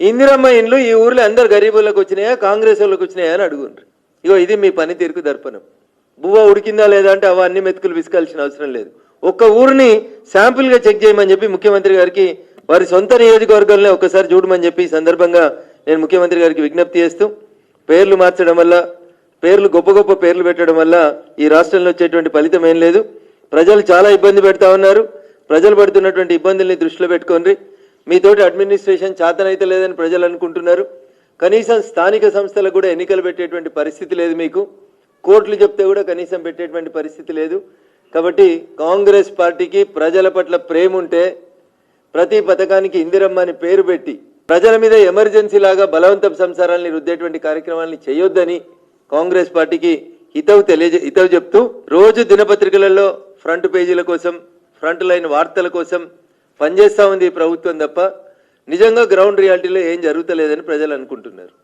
ఇందిరమ్మ ఇండ్లు ఈ ఊర్లో అందరు గరీబులకు వచ్చినాయా కాంగ్రెస్ వాళ్ళకి వచ్చినాయా అని అడుగుండ్రు. ఇగో ఇది మీ పనితీరుకు దర్పణం. బువ్వ ఉడికిందా లేదా అంటే అవన్నీ అన్ని మెతుకులు విసుకాల్సిన అవసరం లేదు. ఒక్క ఊరిని శాంపుల్గా చెక్ చేయమని చెప్పి ముఖ్యమంత్రి గారికి వారి సొంత నియోజకవర్గంలో ఒకసారి చూడమని చెప్పి ఈ సందర్భంగా నేను ముఖ్యమంత్రి గారికి విజ్ఞప్తి చేస్తూ పేర్లు మార్చడం వల్ల పేర్లు గొప్ప గొప్ప పేర్లు పెట్టడం వల్ల ఈ రాష్ట్రంలో వచ్చేటువంటి ఫలితం ఏం లేదు. ప్రజలు చాలా ఇబ్బంది పెడతా ఉన్నారు. ప్రజలు పడుతున్నటువంటి ఇబ్బందుల్ని దృష్టిలో పెట్టుకోండి. మీతోటి అడ్మినిస్ట్రేషన్ చేతనైతే లేదని ప్రజలు అనుకుంటున్నారు. కనీసం స్థానిక సంస్థలకు కూడా ఎన్నికలు పెట్టేటువంటి పరిస్థితి లేదు మీకు. కోర్టులు చెప్తే కూడా కనీసం పెట్టేటువంటి పరిస్థితి లేదు. కాబట్టి కాంగ్రెస్ పార్టీకి ప్రజల పట్ల ప్రేమ ఉంటే ప్రతి పథకానికి ఇందిరమ్మ అని పేరు పెట్టి ప్రజల మీద ఎమర్జెన్సీ లాగా బలవంతం సంసారాల్ని రుద్దేటువంటి కార్యక్రమాల్ని చేయొద్దని కాంగ్రెస్ పార్టీకి హితవు తెలియజే హితవు చెప్తూ రోజు దినపత్రికలలో ఫ్రంట్ పేజీల కోసం ఫ్రంట్ లైన్ వార్తల కోసం పనిచేస్తూ ఉంది ఈ ప్రభుత్వం తప్ప నిజంగా గ్రౌండ్ రియాలిటీలో ఏం జరుగుతలేదని ప్రజలు అనుకుంటున్నారు.